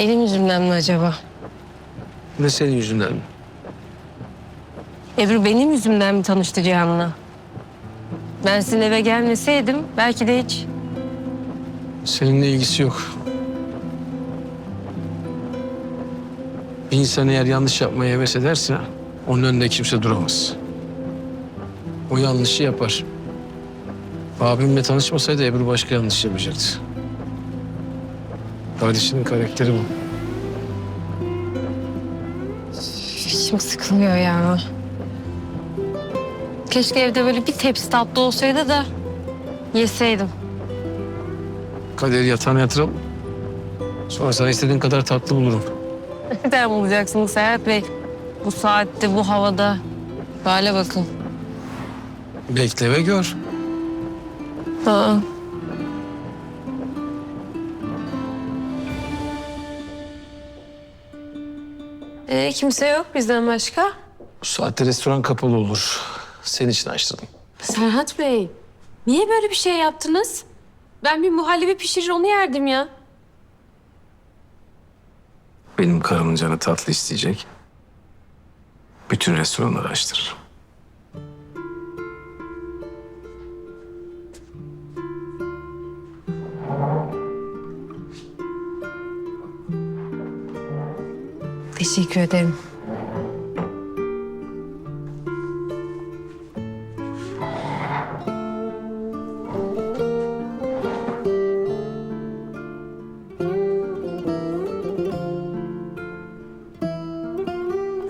Benim yüzümden mi acaba? Ne senin yüzünden mi? Ebru benim yüzümden mi tanıştı Cihan'la? Ben sizin eve gelmeseydim belki de hiç... Seninle ilgisi yok. Bir insan eğer yanlış yapmaya heves ederse onun önünde kimse duramaz. O yanlışı yapar. Abimle tanışmasaydı Ebru başka yanlış yapacaktı. Kardeşinin karakteri bu. İçim sıkılıyor ya. Keşke evde böyle bir tepsi tatlı olsaydı da yeseydim. Kaderi yatağına yatıralım. Sonra sana istediğin kadar tatlı bulurum. Nereden bulacaksınız Serhat Bey? Bu saatte, bu havada. Hale bakın. Bekle ve gör. Aa. Ee, kimse yok bizden başka. Bu saatte restoran kapalı olur. Senin için açtırdım. Serhat Bey, niye böyle bir şey yaptınız? Ben bir muhallebi pişirir onu yerdim ya. Benim karımın canı tatlı isteyecek. Bütün restoranları açtırırım. Teşekkür ederim.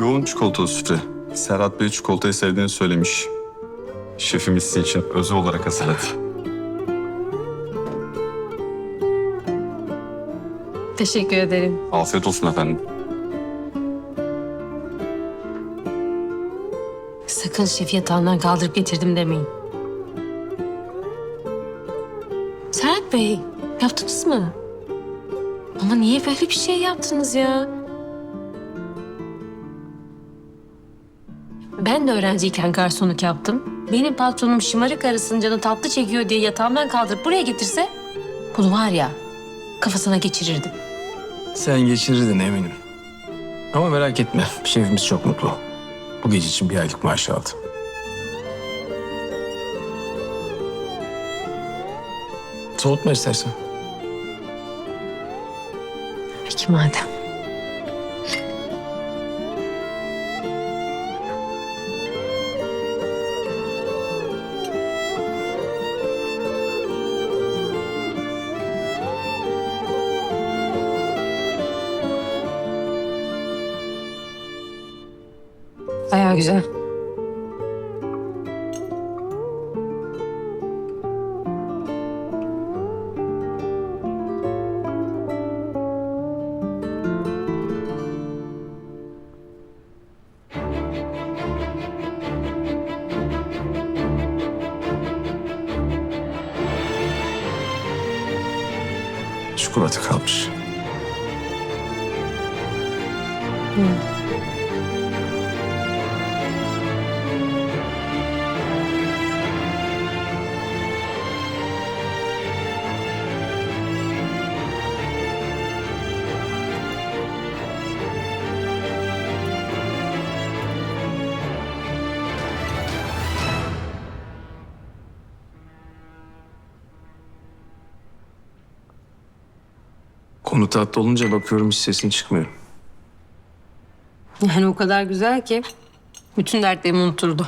Yoğun çikolatalı sütle. Serhat Bey çikolatayı sevdiğini söylemiş. Şefimiz sizin için özel olarak hazırladı. Teşekkür ederim. Afiyet olsun efendim. Sakın şef yatağından kaldırıp getirdim demeyin. Serhat Bey, yaptınız mı? Ama niye böyle bir şey yaptınız ya? Ben de öğrenciyken garsonluk yaptım. Benim patronum şımarık arasının canı tatlı çekiyor diye yatağımdan kaldırıp buraya getirse... ...bunu var ya kafasına geçirirdim. Sen geçirirdin eminim. Ama merak etme. Şefimiz çok mutlu. Bu gece için bir aylık maaş aldı. Soğutma istersen. Peki madem. Bayağı güzel. Çikolata kalmış. Konu tatlı olunca bakıyorum hiç sesin çıkmıyor. Yani o kadar güzel ki bütün dertlerimi unuturdu.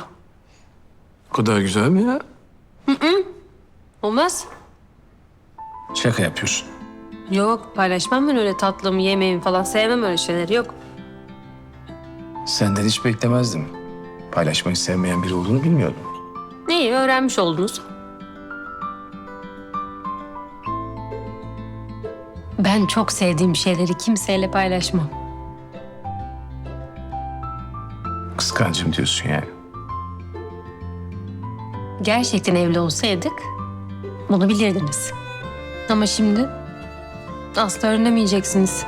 O kadar güzel mi ya? Olmaz. Şaka yapıyorsun. Yok paylaşmam ben öyle tatlımı, yemeğimi falan sevmem öyle şeyleri yok. Senden hiç beklemezdim. Paylaşmayı sevmeyen biri olduğunu bilmiyordum. İyi öğrenmiş oldunuz. Ben çok sevdiğim şeyleri kimseyle paylaşmam. Kıskancım diyorsun yani. Gerçekten evli olsaydık bunu bilirdiniz. Ama şimdi asla öğrenemeyeceksiniz.